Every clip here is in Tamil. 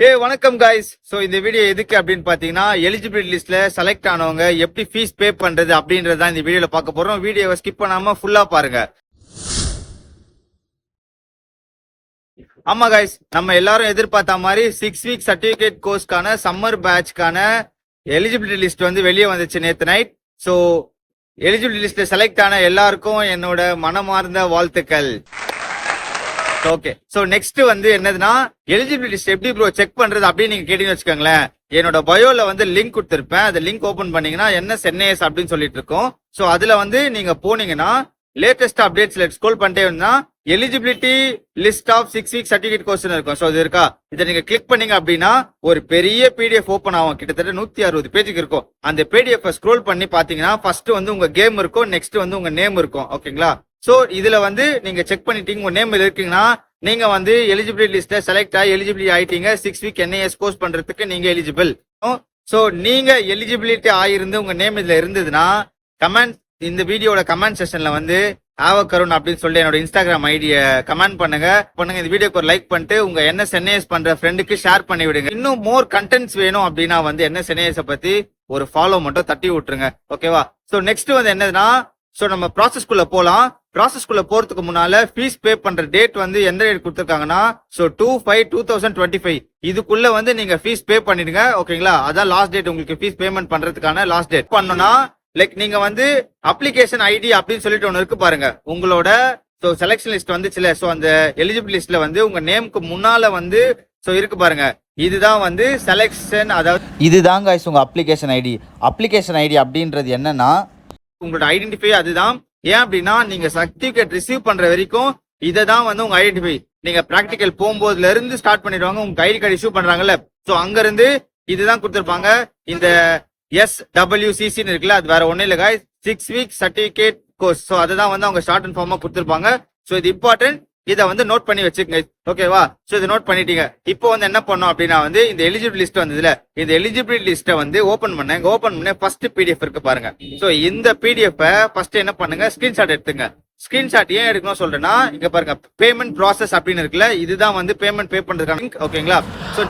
ஏ வணக்கம் காய்ஸ் ஸோ இந்த வீடியோ எதுக்கு அப்படின்னு பார்த்தீங்கன்னா எலிஜிபிலிட்டி லிஸ்ட்ல செலக்ட் ஆனவங்க எப்படி ஃபீஸ் பே பண்றது அப்படின்றத இந்த வீடியோல பார்க்க போறோம். வீடியோவை ஸ்கிப் பண்ணாம ஃபுல்லா பாருங்க. ஆமா காய்ஸ் நம்ம எல்லாரும் எதிர்பார்த்த மாதிரி சிக்ஸ் வீக் சர்டிபிகேட் கோர்ஸ்க்கான சம்மர் பேட்ச்க்கான எலிஜிபிலிட்டி லிஸ்ட் வந்து வெளியே வந்துச்சு நேத்து நைட் ஸோ எலிஜிபிலிட்டி லிஸ்ட்ல செலக்ட் ஆன எல்லாருக்கும் என்னோட மனமார்ந்த வாழ்த்துக்கள். ஓகே சோ நெக்ஸ்ட் வந்து என்னதுன்னா எலிஜிபிலிட்டி எப்படி ப்ரோ செக் பண்றது அப்படின்னு நீங்க கேட்டீங்கன்னு வச்சுக்கோங்களேன். என்னோட பயோல வந்து லிங்க் கொடுத்திருப்பேன். அந்த லிங்க் ஓபன் பண்ணீங்கன்னா என்ன சென்னைஸ் அப்படின்னு சொல்லிட்டு இருக்கோம் சோ அதுல வந்து நீங்க போனீங்கன்னா லேட்டஸ்ட் அப்டேட்ஸ்ல ஸ்க்ரோல் பண்ணிட்டே இருந்தா eligibility list of six week certificate question இருக்கும். சோ இது இருக்கா? இதை நீங்க கிளிக் பண்ணீங்க அப்படின்னா ஒரு பெரிய பிடிஎஃப் ஓப்பன் ஆகும். கிட்டத்தட்ட நூத்தி அறுபது பேஜுக்கு இருக்கும். அந்த பிடிஎஃப் ஸ்க்ரோல் பண்ணி பாத்தீங்கன்னா ஃபர்ஸ்ட் வந்து உங்க கேம் இருக்கும் நெக்ஸ்ட் வந்து உங்க நேம் இருக்கும். ஓகேங்களா சோ இதுல வந்து நீங்க செக் பண்ணிட்டீங்க உங்க நேம் இருக்கீங்கன்னா நீங்க வந்து எலிஜிபிலிட்டி லிஸ்ட்ல செலக்ட் ஆகி எலிஜிபிலிட்டி ஆயிட்டீங்க. சிக்ஸ் வீக் என்ஐஎஸ் கோர்ஸ் பண்றதுக்கு நீங்க எலிஜிபிள் சோ நீங்க எலிஜிபிலிட்டி ஆயிருந்து உங்க நேம் இதுல இருந்ததுன்னா கமெண்ட் இந்த வீடியோட கமெண்ட் செஷன்ல வந்து ஆவ கருண் அப்படின்னு சொல்லி என்னோட இன்ஸ்டாகிராம் ஐடிய கமெண்ட் பண்ணுங்க. பண்ணுங்க இந்த வீடியோக்கு ஒரு லைக் பண்ணிட்டு உங்க என்எஸ் என்ஏஎஸ் பண்ற ஃப்ரெண்டுக்கு ஷேர் பண்ணி விடுங்க. இன்னும் மோர் கண்டென்ட்ஸ் வேணும் அப்படின்னா வந்து என்எஸ் என்ஏஎஸ் பத்தி ஒரு ஃபாலோ மட்டும் தட்டி விட்டுருங்க. ஓகேவா சோ நெக்ஸ்ட் வந்து என்னதுன்னா சோ நம்ம ப்ராசஸ்குள்ள போலாம். ப்ராசஸ்க்குள்ள போறதுக்கு முன்னால ஃபீஸ் பே பண்ற டேட் வந்து எந்த டேட் கொடுத்துருக்காங்கன்னா so two five two thousand twenty five இதுக்குள்ள வந்து நீங்க ஃபீஸ் பே பண்ணிடுங்க ஓகேங்களா அதான் லாஸ்ட் டேட் உங்களுக்கு ஃபீஸ் பேமெண்ட் பண்றதுக்கான லாஸ்ட் டேட் பண்ணணும்னா லைக் நீங்க வந்து அப்ளிகேஷன் ஐடி அப்படின்னு சொல்லிட்டு ஒன்னு இருக்கு பாருங்க. உங்களோட சோ செலக்ஷன் லிஸ்ட் வந்துச்சுல சோ அந்த எலிஜிபிள் லிஸ்ட்ல வந்து உங்க நேமுக்கு முன்னால வந்து சோ இருக்கு பாருங்க. இதுதான் வந்து செலக்ஷன் அதாவது இதுதான் guys உங்க அப்ளிகேஷன் ஐடி அப்ளிகேஷன் ஐடி அப்படின்றது என்னன்னா உங்களோட ஐடென்டிஃபை அதுதான் ஏன் அப்படின்னா நீங்க சர்டிபிகேட் ரிசீவ் பண்ற வரைக்கும் இதை தான் வந்து உங்க ஐடென்டிஃபை நீங்க பிராக்டிக்கல் போகும்போதுல இருந்து ஸ்டார்ட் பண்ணிடுவாங்க உங்க ஐடி கார்டு இஷ்யூ பண்றாங்கல்ல. சோ அங்க இருந்து இதுதான் கொடுத்துருப்பாங்க. இந்த எஸ் டபிள்யூ சிசின்னு இருக்குல்ல அது வேற ஒன்றும் இல்லை guys six week certificate course so அதுதான் வந்து அவங்க ஷார்ட் அண்ட் ஃபார்மா கொடுத்துருப்பாங்க. சோ இது இம்பார்ட்டன்ட் இதை வந்து நோட் பண்ணி வச்சுக்கங்க. ஓகேவா சோ இதை நோட் பண்ணிட்டீங்க. இப்போ வந்து என்ன பண்ணோம் அப்படின்னா வந்து இந்த எலிஜிபிள் லிஸ்ட் வந்ததுல இந்த எலிஜிபிள் லிஸ்ட்டை வந்து ஓபன் பண்ண ஓபன் பண்ண ஃபர்ஸ்ட் பிடிஎஃப் இருக்கு பாருங்க. சோ இந்த பிடிஎஃப் ஃபர்ஸ்ட் என்ன பண்ணுங்க? ஸ்கிரீன்ஷாட் எடுத்துங்க. ஸ்கிரீன்ஷாட் ஏன் எடுக்கணும் சொல்றேன்னா இங்க பாருங்க. பேமெண்ட் ப்ராசஸ் அப்படின்னு இருக்குல்ல இதுதான் வந்து பேமெண்ட் பே பண்றதுக்கான லிங்க் ஓகேங்களா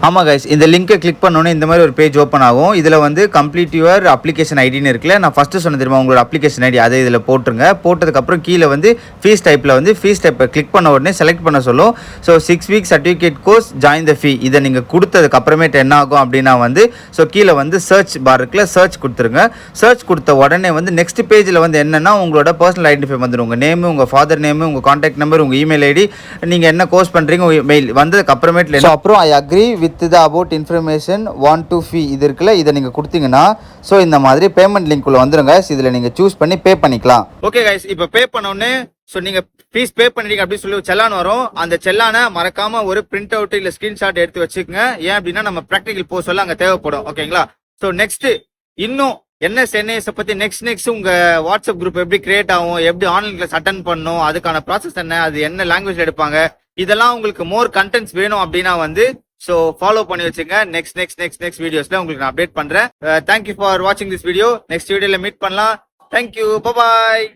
ஆமா கைஸ் இந்த லிங்கை கிளிக் பண்ணோன்னே இந்த மாதிரி ஒரு பேஜ் ஓப்பன் ஆகும். இதுல வந்து கம்ப்ளீட் யுவர் அப்ளிகேஷன் ஐடின்னு இருக்குல்ல நான் ஃபர்ஸ்ட் சொன்ன தெரியுமா? உங்களோட அப்ளிகேஷன் ஐடி அதை இதுல போட்டுருங்க. போட்டதுக்கு அப்புறம் கீழே வந்து ஃபீஸ் டைப்ல வந்து ஃபீஸ் டைப்பை கிளிக் பண்ண உடனே செலக்ட் பண்ண சொல்லும். So six week certificate course join the fee இதை நீங்க கொடுத்ததுக்கு அப்புறமேட்டு என்ன ஆகும் அப்படின்னா வந்து ஸோ கீழே வந்து சர்ச் பார் இருக்குல்ல சர்ச் கொடுத்துருங்க. சர்ச் கொடுத்த உடனே வந்து நெக்ஸ்ட் பேஜில் வந்து என்னன்னா உங்களோட பர்சனல் ஐடென்டிஃபை வந்துடும் உங்க நேம் உங்க ஃபாதர் நேம் உங்க காண்டாக்ட் நம்பர் உங்க இமெயில் ஐடி நீங்க என்ன கோர்ஸ் பண்றீங்க உங்க மெயில் வந்ததுக்கு அப்புறமேட்டு ஸோ அப்புறம் I agree with the about information one to fee இது இருக்குல்ல இதை நீங்க கொடுத்தீங்கன்னா ஸோ இந்த மாதிரி பேமெண்ட் லிங்க் உள்ள வந்துருங்க. இதுல நீங்க சூஸ் பண்ணி பே பண்ணிக்கலாம். ஓகே கைஸ் இப்போ பே பண்ண உடனே ஸோ நீங்கள் ஃபீஸ் பே பண்ணிட்டீங்க அப்படின்னு சொல்லி செல்லான் வரும். அந்த செல்லானை மறக்காம ஒரு பிரிண்ட் அவுட் இல்லை ஸ்கிரீன்ஷாட் எடுத்து வச்சுக்கோங்க. ஏன் அப்படின்னா நம்ம ப்ராக்டிகல் போக சொல்ல அங்கே தேவைப்படும். ஓகேங்களா ஸோ நெக்ஸ்ட் இன்னும் என்ன சென்னைஸை பற்றி நெக்ஸ்ட் நெக்ஸ்ட் உங்கள் வாட்ஸ்அப் குரூப் எப்படி கிரியேட் ஆகும் எப்படி ஆன்லைன் கிளாஸ் அட்டன் பண்ணும் அதுக்கான ப்ராசஸ் என்ன அது என்ன லாங்குவேஜ் எடுப்பாங்க இதெல்லாம் உங்களுக்கு மோர் கண்டென்ட்ஸ் வேணும் அப்படின்னா வந்து ஸோ ஃபாலோ பண்ணி வச்சுங்க நெக்ஸ்ட் நெக்ஸ்ட் நெக்ஸ்ட் நெக்ஸ்ட் வீடியோஸில் உங்களுக்கு நான் அப்டேட் பண்ணுறேன் தேங்க்யூ ஃபார் வாட்சிங் திஸ் வீடியோ நெக்ஸ்ட் வீடியோவில் மீட் பண்ணலாம். Thank you bye